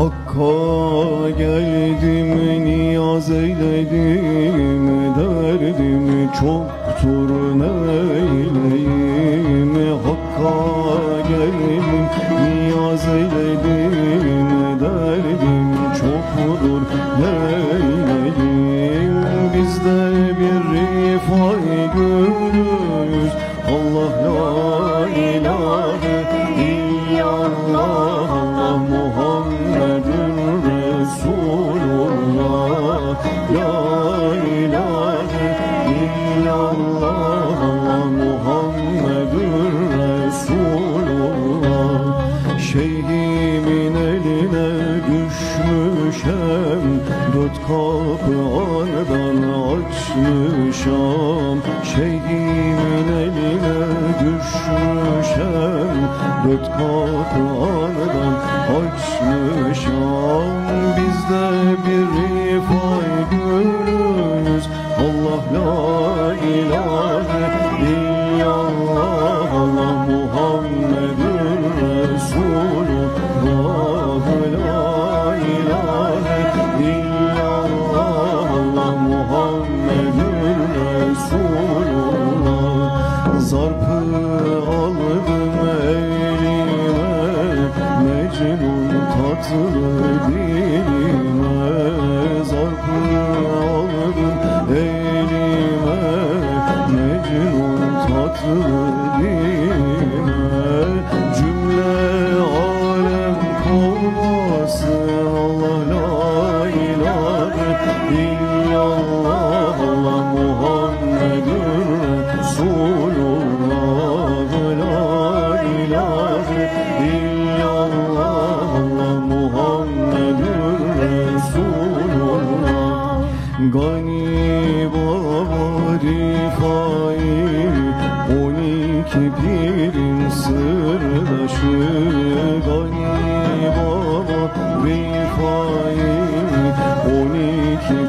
Hakka geldim niyaz eyledim Derdim çoktur neyleyim. Hakka geldim niyaz eyledim Derdim çoktur neyleyim. Bizde bir rifai görürüz Allah la Şeyhimin eline düşmüşem Dört kapı anadan açmışam. Şeyhimin eline düşmüşem Dört kapı anadan açmışam. Bizde bir rifai görürüz Allah la ilahe Mecnun tatlı dilime Zarpı aldım elime. Mecnun tatlı dilime Cümle alem kovmasın Allah la ilahe illallah Gani Baba Rifai On iki sırdaşı. Gani Baba Rifai On iki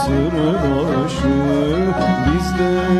sırdaşı. Bizde